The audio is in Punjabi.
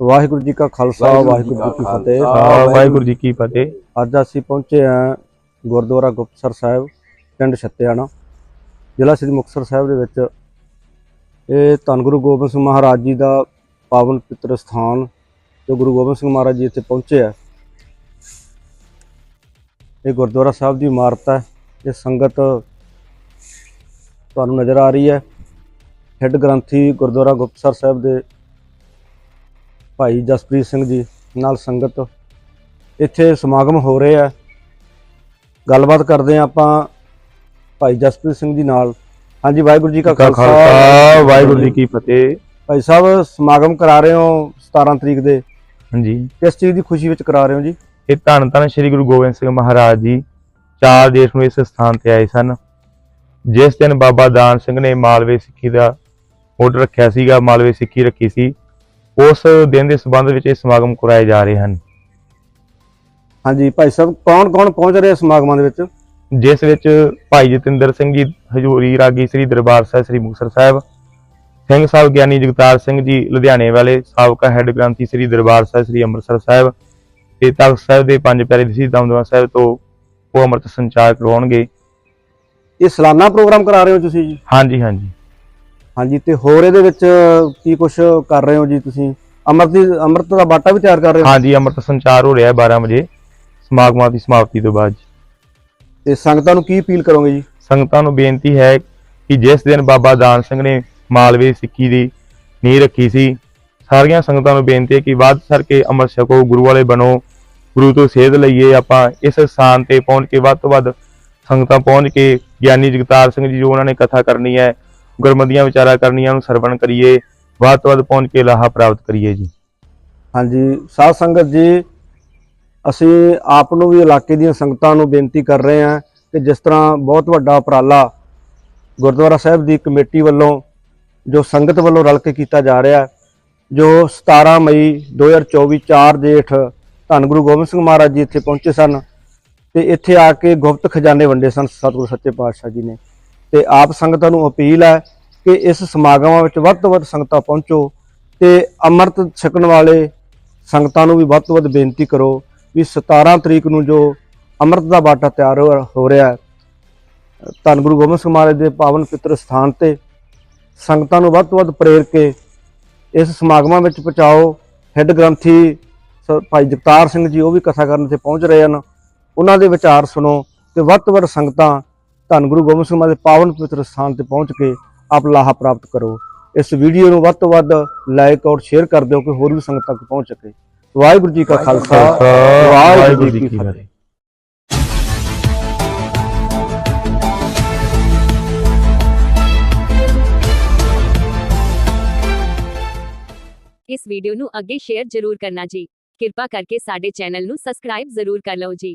ਵਾਹਿਗੁਰੂ ਜੀ ਕਾ ਖਾਲਸਾ ਵਾਹਿਗੁਰੂ ਜੀ ਕੀ ਫਤਿਹ। ਵਾਹਿਗੁਰੂ ਜੀ ਕੀ ਫਤਿਹ। ਅੱਜ ਅਸੀਂ ਪਹੁੰਚੇ ਹਾਂ ਗੁਰਦੁਆਰਾ ਗੁਪਤਸਰ ਸਾਹਿਬ ਪਿੰਡ ਛੱਤਿਆਣਾ ਜ਼ਿਲ੍ਹਾ ਸ੍ਰੀ ਮੁਕਤਸਰ ਸਾਹਿਬ ਦੇ ਵਿੱਚ। ਇਹ ਧੰਨ ਗੁਰੂ ਗੋਬਿੰਦ ਸਿੰਘ ਮਹਾਰਾਜ ਜੀ ਦਾ ਪਾਵਨ ਪਿਤਰ ਸਥਾਨ ਜੋ ਗੁਰੂ ਗੋਬਿੰਦ ਸਿੰਘ ਮਹਾਰਾਜ ਜੀ ਇੱਥੇ ਪਹੁੰਚੇ ਆ। ਇਹ ਗੁਰਦੁਆਰਾ ਸਾਹਿਬ ਦੀ ਇਮਾਰਤ ਹੈ ਇਹ ਸੰਗਤ ਤੁਹਾਨੂੰ ਨਜ਼ਰ ਆ ਰਹੀ ਹੈ। ਹੈੱਡ ਗ੍ਰੰਥੀ ਗੁਰਦੁਆਰਾ ਗੁਪਤਸਰ ਸਾਹਿਬ ਦੇ ਭਾਈ ਜਸਪ੍ਰੀਤ ਸਿੰਘ ਜੀ ਨਾਲ ਸੰਗਤ ਇੱਥੇ ਸਮਾਗਮ ਹੋ ਰਹੇ ਆ। ਗੱਲਬਾਤ ਕਰਦੇ ਆ ਆਪਾਂ ਭਾਈ ਜਸਪ੍ਰੀਤ ਸਿੰਘ ਜੀ ਨਾਲ। ਹਾਂਜੀ ਵਾਹਿਗੁਰੂ ਜੀ ਕਾ ਕਾ ਖਾਲਸਾ। ਵਾਹਿਗੁਰੂ ਜੀ ਕੀ ਫਤਿਹ। ਭਾਈ ਸਾਹਿਬ ਸਮਾਗਮ ਕਰਾ ਰਹੇ ਹੋ 17 ਤਰੀਕ ਦੇ। ਹਾਂਜੀ। ਕਿਸ ਚੀਜ਼ ਦੀ ਖੁਸ਼ੀ ਵਿੱਚ ਕਰਾ ਰਹੇ ਹੋ ਜੀ? ਇਹ ਧੰਨ ਧੰਨ ਸ੍ਰੀ ਗੁਰੂ ਗੋਬਿੰਦ ਸਿੰਘ ਮਹਾਰਾਜ ਜੀ ਚਾਰ ਦੇਸ਼ ਨੂੰ ਇਸ ਸਥਾਨ ਤੇ ਆਏ ਸਨ। ਜਿਸ ਦਿਨ ਬਾਬਾ ਦਾਨ ਸਿੰਘ ਨੇ ਮਾਲਵੇ ਸਿੱਖੀ ਦਾ ਆਰਡਰ ਰੱਖਿਆ ਸੀਗਾ ਮਾਲਵੇ ਸਿੱਖੀ ਰੱਖੀ ਸੀ। ਉਸ ਦਿਨ ਦੇ ਸੰਬੰਧ ਵਿੱਚ ਇਹ ਸਮਾਗਮ ਕਰਾਏ ਜਾ ਰਹੇ ਹਨ। ਹਾਂਜੀ ਭਾਈ ਸਾਹਿਬ ਕੌਣ ਕੌਣ ਪਹੁੰਚ ਰਹੇ ਸਮਾਗਮਾਂ ਦੇ ਵਿੱਚ? ਜਿਸ ਵਿੱਚ ਭਾਈ ਜਤਿੰਦਰ ਸਿੰਘ ਜੀ ਹਜੂਰੀ ਰਾਗੀ ਸ੍ਰੀ ਦਰਬਾਰ ਸਾਹਿਬ ਸ੍ਰੀ ਮੁਕਤਸਰ ਸਾਹਿਬ ਸਿੰਘ ਸਾਹਿਬ ਗਿਆਨੀ ਜਗਤਾਰ ਸਿੰਘ ਜੀ ਲੁਧਿਆਣੇ ਵਾਲੇ ਸਾਬਕਾ ਹੈੱਡ ਗ੍ਰੰਥੀ ਸ੍ਰੀ ਦਰਬਾਰ ਸਾਹਿਬ ਸ੍ਰੀ ਅੰਮ੍ਰਿਤਸਰ ਸਾਹਿਬ ਤੇ ਤਖਤ ਸਾਹਿਬ ਦੇ ਪੰਜ ਪਿਆਰੇ ਸ੍ਰੀ ਦਮਦਮਾ ਸਾਹਿਬ ਤੋਂ ਉਹ ਅੰਮ੍ਰਿਤ ਸੰਚਾਰ ਕਰਵਾਉਣਗੇ ਇਹ ਸਾਲਾਨਾ ਪ੍ਰੋਗਰਾਮ ਕਰਾ ਰਹੇ ਹੋ ਤੁਸੀਂ ਜੀ? ਹਾਂਜੀ ਹਾਂਜੀ। ਹਾਂਜੀ ਤੇ ਹੋਰ ਇਹਦੇ ਵਿੱਚ ਕੀ ਕੁਝ ਕਰ ਰਹੇ ਹੋ ਜੀ ਤੁਸੀਂ? ਅੰਮ੍ਰਿਤ ਦੀ ਅੰਮ੍ਰਿਤ ਦਾ ਬਾਟਾ ਵੀ ਤਿਆਰ ਕਰ ਰਹੇ ਹੋ? ਹਾਂਜੀ ਅੰਮ੍ਰਿਤ ਸੰਚਾਰ ਹੋ ਰਿਹਾ ਹੈ 12 ਵਜੇ। ਸਮਾਗਮਾਂ ਦੀ ਸਮਾਪਤੀ ਤੋਂ ਬਾਅਦ ਤੇ ਸੰਗਤਾਂ ਨੂੰ ਕੀ ਅਪੀਲ ਕਰੋਗੇ ਜੀ? ਸੰਗਤਾਂ ਨੂੰ ਬੇਨਤੀ ਹੈ ਕਿ ਜਿਸ ਦਿਨ ਬਾਬਾ ਦਾਨ ਸਿੰਘ ਨੇ ਮਾਲਵੇ ਸਿੱਖੀ ਦੀ ਨੀਂਹ ਰੱਖੀ ਸੀ ਸਾਰੀਆਂ ਸੰਗਤਾਂ ਨੂੰ ਬੇਨਤੀ ਹੈ ਕਿ ਵੱਧ ਸਰ ਕੇ ਅੰਮ੍ਰਿਤ ਛਕੋ ਗੁਰੂ ਵਾਲੇ ਬਣੋ ਗੁਰੂ ਤੋਂ ਸੇਧ ਲਈਏ ਆਪਾਂ ਇਸ ਸਥਾਨ ਤੇ ਪਹੁੰਚ ਕੇ ਵੱਧ ਤੋਂ ਵੱਧ ਸੰਗਤਾਂ ਪਹੁੰਚ ਕੇ ਗਿਆਨੀ ਜਗਤਾਰ ਸਿੰਘ ਜੀ ਜੋ ਉਹਨਾਂ ਨੇ ਕਥਾ ਕਰਨੀ ਹੈ ਗੁਰਮਤੀਆਂ ਵਿਚਾਰਾ ਕਰਨੀਆਂ ਨੂੰ ਸਰਵਣ ਕਰੀਏ, ਵੱਧ ਤੋਂ ਵੱਧ ਪਹੁੰਚ ਕੇ ਲਾਹਾ ਪ੍ਰਾਪਤ ਕਰੀਏ ਜੀ। ਹਾਂਜੀ, ਸਾਧ ਸੰਗਤ ਜੀ, ਅਸੀਂ ਆਪ ਨੂੰ ਵੀ ਇਲਾਕੇ ਦੀਆਂ ਸੰਗਤਾਂ ਨੂੰ ਬੇਨਤੀ ਕਰ ਰਹੇ ਹਾਂ ਕਿ ਜਿਸ ਤਰ੍ਹਾਂ ਬਹੁਤ ਵੱਡਾ ਉਪਰਾਲਾ ਗੁਰਦੁਆਰਾ ਸਾਹਿਬ ਦੀ ਕਮੇਟੀ ਵੱਲੋਂ, ਜੋ ਸੰਗਤ ਵੱਲੋਂ ਰਲ ਕੇ ਕੀਤਾ ਜਾ ਰਿਹਾ, ਜੋ 17 ਮਈ 2024 4 ਜੇਠ ਧੰਨ ਗੁਰੂ ਗੋਬਿੰਦ ਸਿੰਘ ਮਹਾਰਾਜ ਜੀ ਇੱਥੇ ਪਹੁੰਚੇ ਸਨ ਤੇ ਇੱਥੇ ਆ ਕੇ ਗੁਪਤ ਖਜ਼ਾਨੇ ਵੰਡੇ ਸਨ ਸਤਿਗੁਰੂ ਸੱਚੇ ਪਾਤਸ਼ਾਹ ਜੀ ਨੇ। ਤੇ ਆਪ ਸੰਗਤਾਂ ਨੂੰ ਅਪੀਲ ਹੈ ਕਿ ਇਸ ਸਮਾਗਮਾਂ ਵਿੱਚ ਵੱਧ ਤੋਂ ਵੱਧ ਸੰਗਤਾਂ ਪਹੁੰਚੋ ਤੇ ਅੰਮ੍ਰਿਤ ਛਕਣ ਵਾਲੇ ਸੰਗਤਾਂ ਨੂੰ ਵੀ ਵੱਧ ਤੋਂ ਵੱਧ ਬੇਨਤੀ ਕਰੋ ਵੀ 17 ਤਰੀਕ ਨੂੰ ਜੋ ਅੰਮ੍ਰਿਤ ਦਾ ਬਾਟਾ ਤਿਆਰ ਹੋ ਹੋ ਰਿਹਾ ਹੈ, ਧੰਨ ਗੁਰੂ ਗੋਬਿੰਦ ਸਿੰਘ ਮਹਾਰਾਜ ਦੇ ਪਾਵਨ ਪਿੱਤਰ ਸਥਾਨ ਤੇ ਸੰਗਤਾਂ ਨੂੰ ਵੱਧ ਤੋਂ ਵੱਧ ਪ੍ਰੇਰ ਕੇ ਇਸ ਸਮਾਗਮਾਂ ਵਿੱਚ ਪਹੁੰਚਾਓ। ਹੈੱਡ ਗ੍ਰੰਥੀ ਸ- ਭਾਈ ਜਗਤਾਰ ਸਿੰਘ ਜੀ ਉਹ ਵੀ ਕਥਾ ਕਰਨ ਤੇ ਪਹੁੰਚ ਰਹੇ ਹਨ। ਉਹਨਾਂ ਦੇ ਵਿਚਾਰ ਸੁਣੋ ਤੇ ਵੱਧ ਤੋਂ ਵੱਧ ਸੰਗਤਾਂ ਧੰਨ ਗੁਰੂ ਗੋਬਿੰਦ ਸਿੰਘ ਮਹਾਰਾਜ ਦੇ ਪਾਵਨ ਪਵਿੱਤਰ ਸਥਾਨ ਤੇ ਪਹੁੰਚ ਕੇ ਆਪ ਲਾਹਾ ਪ੍ਰਾਪਤ ਕਰੋ। ਇਸ ਵੀਡੀਓ ਨੂੰ ਵੱਧ ਤੋਂ ਵੱਧ ਲਾਈਕ ਔਰ ਸ਼ੇਅਰ ਕਰ ਦਿਓ ਕਿ ਹੋਰ ਵੀ ਸੰਗਤ ਤੱਕ ਪਹੁੰਚ ਸਕੇ। ਵਾਹਿਗੁਰੂ ਜੀ ਕਾ ਖਾਲਸਾ। ਵਾਹਿਗੁਰੂ ਜੀ ਕੀ ਫਤਿਹ। ਇਸ ਵੀਡੀਓ ਨੂੰ ਅੱਗੇ ਸ਼ੇਅਰ ਜ਼ਰੂਰ ਕਰਨਾ ਜੀ। ਕਿਰਪਾ ਕਰਕੇ ਸਾਡੇ ਚੈਨਲ ਨੂੰ ਸਬਸਕ੍ਰਾਈਬ ਜ਼ਰੂਰ ਕਰ ਲਓ ਜੀ।